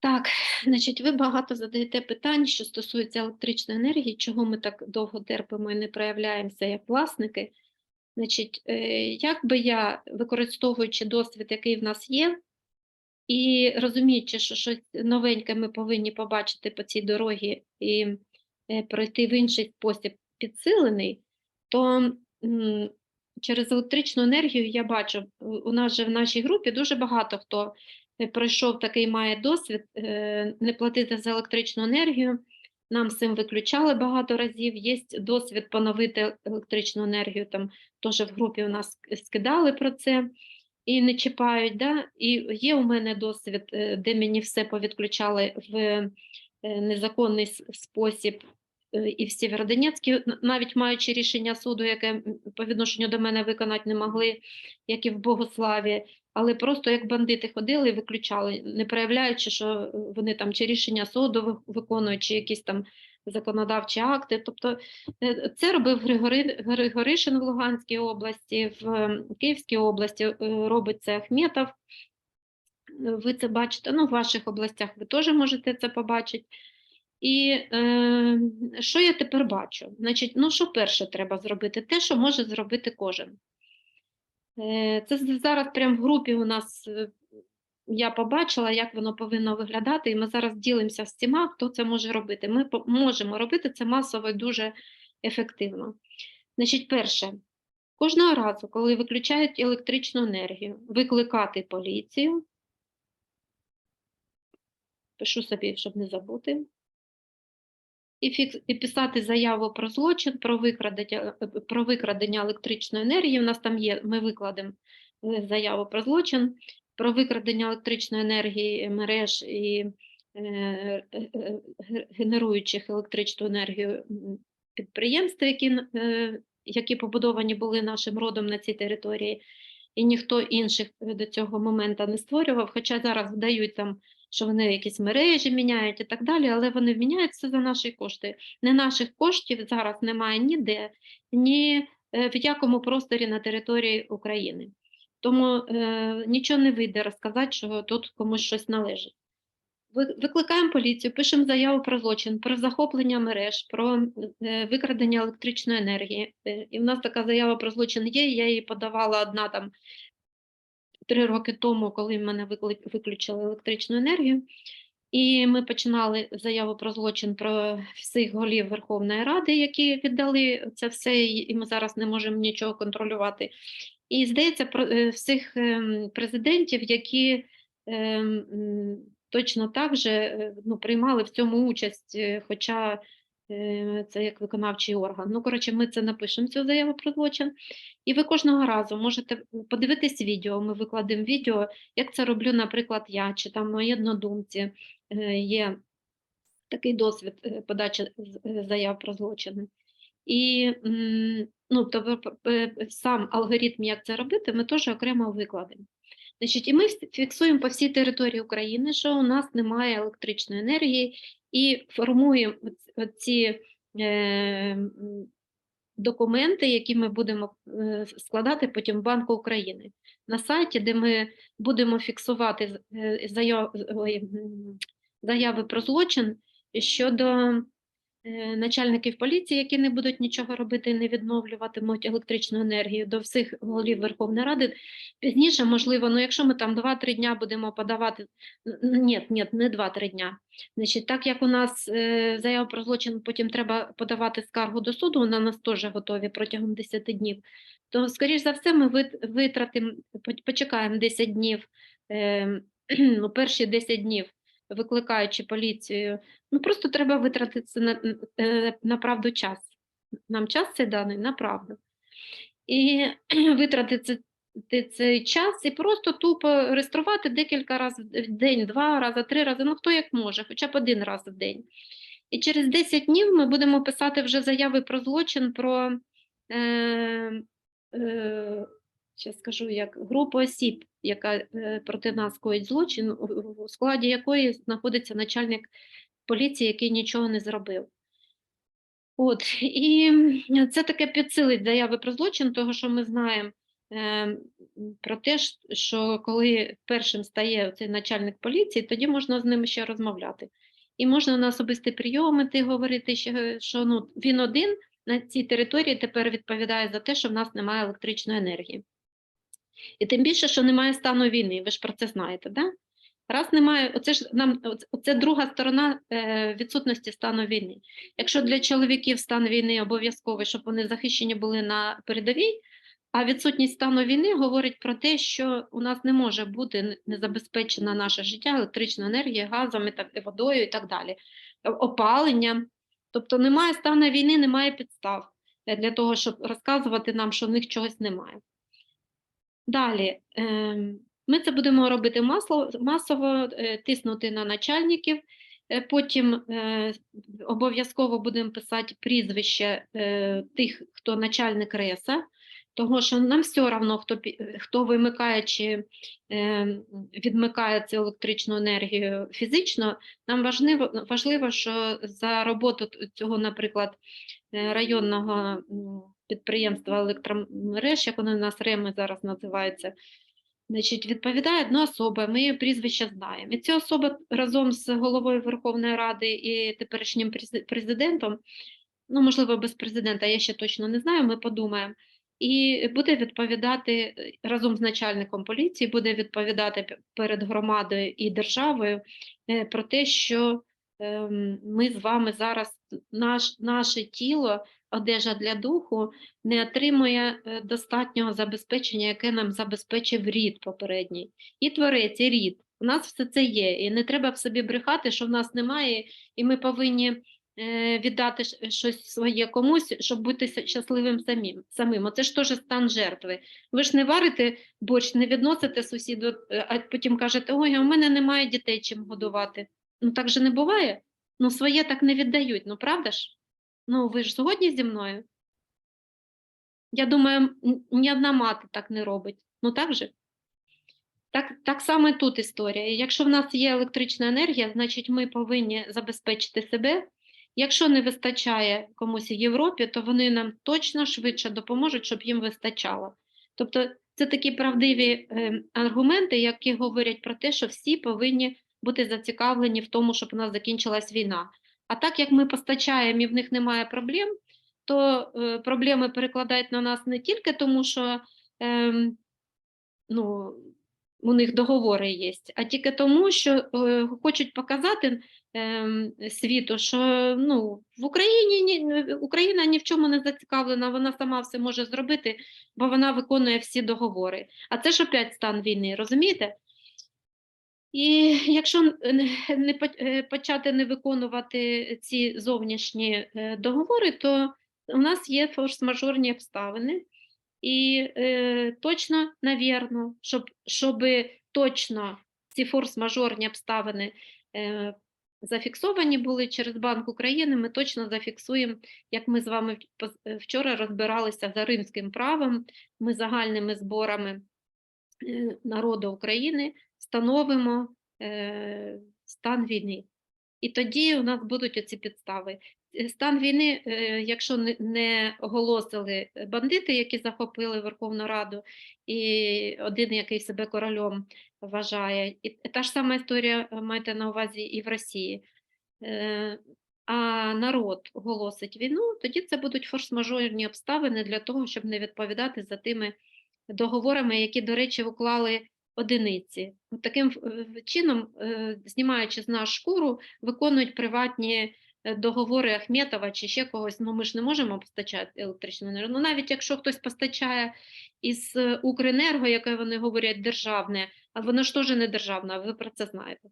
Так, значить, ви багато задаєте питань, що стосується електричної енергії, чого ми так довго терпимо і не проявляємося як власники. Значить, е, як би я, використовуючи досвід, який в нас є, і розуміючи, що щось новеньке ми повинні побачити по цій дорогі і е, пройти в інший спосіб підсилений, то через електричну енергію я бачу, у- нас же в нашій групі дуже багато хто пройшов такий має досвід е, не платити за електричну енергію. Нам цим виключали багато разів. Є досвід поновити електричну енергію. Там теж в групі у нас скидали про це і не чіпають. Да? І є у мене досвід, е, де мені все повідключали в е, незаконний спосіб. е, І в Сєвєродонецьку, н- навіть маючи рішення суду, яке по відношенню до мене виконати не могли, як і в Богославі, але просто як бандити ходили і виключали, не проявляючи, що е, вони там чи рішення суду виконують, чи якісь там законодавчі акти. Тобто е, це робив Григори, Григоришин в Луганській області, в е, Київській області робить це Ахметов. Ви це бачите, ну в ваших областях ви теж можете це побачити. І е, що я тепер бачу? Значить, ну що перше треба зробити? Те, що може зробити кожен. Е, Це зараз прямо в групі у нас е, я побачила, як воно повинно виглядати, і ми зараз ділимося з всіма, хто це може робити. Ми можемо робити це масово і дуже ефективно. Значить, перше, кожного разу, коли виключають електричну енергію, викликати поліцію. Пишу собі, щоб не забути. І, фікс, і писати заяву про злочин, про викрадення, е, про викрадення електричної енергії. У нас там є, ми викладемо е, заяву про злочин, про викрадення електричної енергії мереж і е, е, е, генеруючих електричну енергію підприємств, які, е, які побудовані були нашим родом на цій території, і ніхто інших е, до цього моменту не створював, хоча зараз вдають там що вони якісь мережі міняють і так далі, але вони міняються за наші кошти. Не наших коштів зараз немає ніде, ні е, в якому просторі на території України. Тому е, нічого не вийде розказати, що тут комусь щось належить. Ви- Викликаємо поліцію, пишемо заяву про злочин, про захоплення мереж, про е, викрадення електричної енергії. Е, І в нас така заява про злочин є. Я її подавала одна там три роки тому, коли в мене виключили електричну енергію. І ми починали заяву про злочин про всіх голів Верховної Ради, які віддали це все, і ми зараз не можемо нічого контролювати. І здається, про е, всіх ем, президентів, які ем, точно так же е, ну, приймали в цьому участь, е, хоча це як виконавчий орган. Ну, коротше, ми це напишемо цю заяву про злочин. І ви кожного разу можете подивитись відео. Ми викладемо відео, як це роблю, наприклад, я чи там мої однодумці. Е, Є такий досвід е, подачі е, заяв про злочини. І ну, то сам алгоритм, як це робити, ми теж окремо викладемо. Значить, і ми фіксуємо по всій території України, що у нас немає електричної енергії, і формуємо ці е, документи, які ми будемо е, складати потім в Банку України. На сайті, де ми будемо фіксувати е, заяв, заяви про злочин щодо начальників поліції, які не будуть нічого робити не відновлюватимуть електричну енергію до всіх голів Верховної Ради. Пізніше, можливо, ну якщо ми там 2-3 дня будемо подавати, ні, ні, не 2-3 дня. Значить, так як у нас е, заява про злочин, потім треба подавати скаргу до суду, вона нас теж готові протягом 10 днів, то, скоріш за все, ми вит- витратимо, почекаємо 10 днів, е, ну, перші 10 днів, викликаючи поліцію. Ну, просто треба витратити на, е, на правду час. Нам час цей даний на правду. І витратити цей час і просто тупо реєструвати декілька разів в день, два рази, три рази, ну хто як може, хоча б один раз в день. І через 10 днів ми будемо писати вже заяви про злочин, про е, е, ще скажу, як групу осіб, яка е, проти нас коїть злочин, у- складі якої знаходиться начальник поліції, який нічого не зробив. От, і це таке підсилить заяви про злочин, того, що ми знаємо, ем, про те, що коли першим стає цей начальник поліції, тоді можна з ними ще розмовляти. І можна на особисті прийоми ти говорити, що ну, він один на цій території тепер відповідає за те, що в нас немає електричної енергії. І тим більше, що немає стану війни, ви ж про це знаєте, да? Раз немає, оце ж нам оце- друга сторона е, відсутності стану війни. Якщо для чоловіків стан війни обов'язковий, щоб вони захищені були на передовій, а відсутність стану війни говорить про те, що у нас не може бути незабезпечена наше життя електричною енергією, газом і так, і водою і так далі, Е, опаленням. Тобто немає стану війни, немає підстав е, для того, щоб розказувати нам, що в них чогось немає. Далі, ем, ми це будемо робити масово, е, тиснути на начальників, е, потім е, обов'язково будемо писати прізвище тих, хто начальник РЕСа, того що нам все одно, хто, хто вимикає чи е, відмикає цю електричну енергію фізично, нам важливо, важливо, що за роботу цього, наприклад, районного підприємства електромереж, як воно у нас РЕМи зараз називається, значить, відповідає одна особа, ми її прізвище знаємо. І ця особа разом з головою Верховної Ради і теперішнім президентом, ну, можливо, без президента, я ще точно не знаю, ми подумаємо, і буде відповідати разом з начальником поліції, буде відповідати перед громадою і державою е, про те, що ем, ми з вами зараз, наш, наше тіло, одежа для духу, не отримує е, достатнього забезпечення, яке нам забезпечив рід попередній. І творець, і рід. У нас все це є. І не треба в собі брехати, що в нас немає, і ми повинні е, віддати щось своє комусь, щоб бути щасливим самим. самим. Оце ж теж стан жертви. Ви ж не варите борщ, не відносите сусіду, е, а потім кажете, ой, у мене немає дітей чим годувати. Ну так же не буває. Ну, своє так не віддають, ну правда ж? Ну, ви ж згодні зі мною? Я думаю, ні одна мати так не робить. Ну так же? Так, так само тут історія. Якщо в нас є електрична енергія, значить ми повинні забезпечити себе. Якщо не вистачає комусь в Європі, то вони нам точно швидше допоможуть, щоб їм вистачало. Тобто це такі правдиві е, аргументи, які говорять про те, що всі повинні бути зацікавлені в тому, щоб у нас закінчилась війна. А так як ми постачаємо і в них немає проблем, то е, проблеми перекладають на нас не тільки тому, що ем, ну, у них договори є, а тільки тому, що е, хочуть показати ем, світу, що ну, в Україні ні, Україна ні в чому не зацікавлена, вона сама все може зробити, бо вона виконує всі договори. А це ж опять стан війни, розумієте? І якщо не, не е, почати не виконувати ці зовнішні е, договори, то у нас є форс-мажорні обставини. І е, точно, навірно, щоб, щоб точно ці форс-мажорні обставини е, зафіксовані були через Банк України, ми точно зафіксуємо, як ми з вами е, вчора розбиралися за римським правом, ми загальними зборами е, народу України встановимо е, стан війни. І тоді у нас будуть оці підстави. Е, Стан війни, е, якщо не- оголосили бандити, які захопили Верховну Раду, і один, який себе королем вважає, і та ж сама історія е, маєте на увазі і в Росії. А народ оголосить війну, тоді це будуть форс-мажорні обставини для того, щоб не відповідати за тими договорами, які, до речі, уклали одиниці. Таким е, чином, е, знімаючи з нас шкуру, виконують приватні е, договори Ахметова чи ще когось. Ну ми ж не можемо постачати електричну енергію. Ну навіть якщо хтось постачає із Укренерго, яке вони говорять державне, а воно ж теж не державне, ви про це знаєте.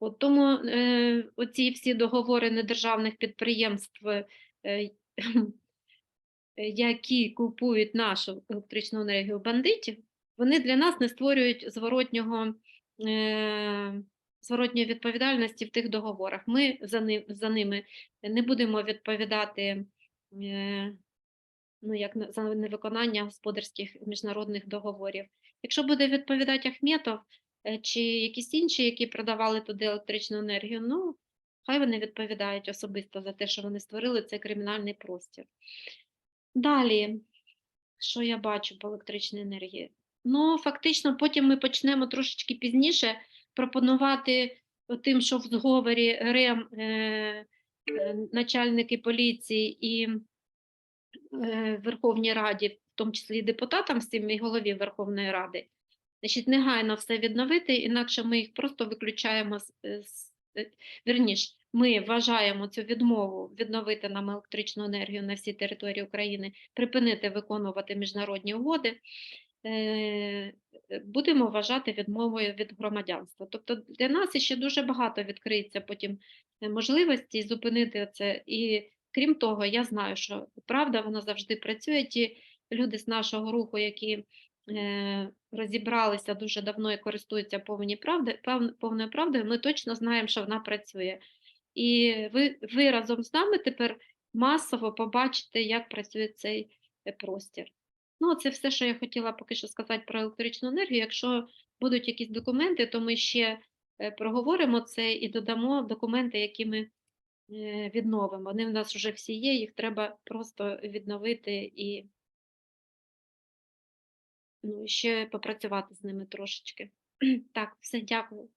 От тому е, оці всі договори недержавних підприємств, е, які купують нашу електричну енергію бандитів, вони для нас не створюють зворотнього, е, зворотньої відповідальності в тих договорах. Ми за, ни, за ними не будемо відповідати е, ну, як за невиконання господарських міжнародних договорів. Якщо буде відповідати Ахметов е, чи якісь інші, які продавали туди електричну енергію, ну хай вони відповідають особисто за те, що вони створили цей кримінальний простір. Далі. що я бачу по електричній енергії? Ну, фактично, потім ми почнемо трошечки пізніше пропонувати тим, що в зговорі РЕМ, е, е, начальники поліції і е, Верховній Раді, в тому числі і депутатам всім і голові Верховної Ради, значить, негайно все відновити, інакше ми їх просто виключаємо з, е, з е, вірніш, ми вважаємо цю відмову відновити нам електричну енергію на всій території України, припинити виконувати міжнародні угоди. Е, Будемо вважати відмовою від громадянства. Тобто для нас ще дуже багато відкриється потім е, можливостей зупинити це. І крім того, я знаю, що правда вона завжди працює. Ті люди з нашого руху, які е, розібралися дуже давно і користуються повною правдою, ми точно знаємо, що вона працює. І ви, ви разом з нами тепер масово побачите, як працює цей простір. Ну, це все, що я хотіла поки що сказати про електричну енергію. Якщо будуть якісь документи, то ми ще е, проговоримо це і додамо документи, які ми е, відновимо. Вони в нас вже всі є, їх треба просто відновити і ну, ще попрацювати з ними трошечки. Так, все, дякую.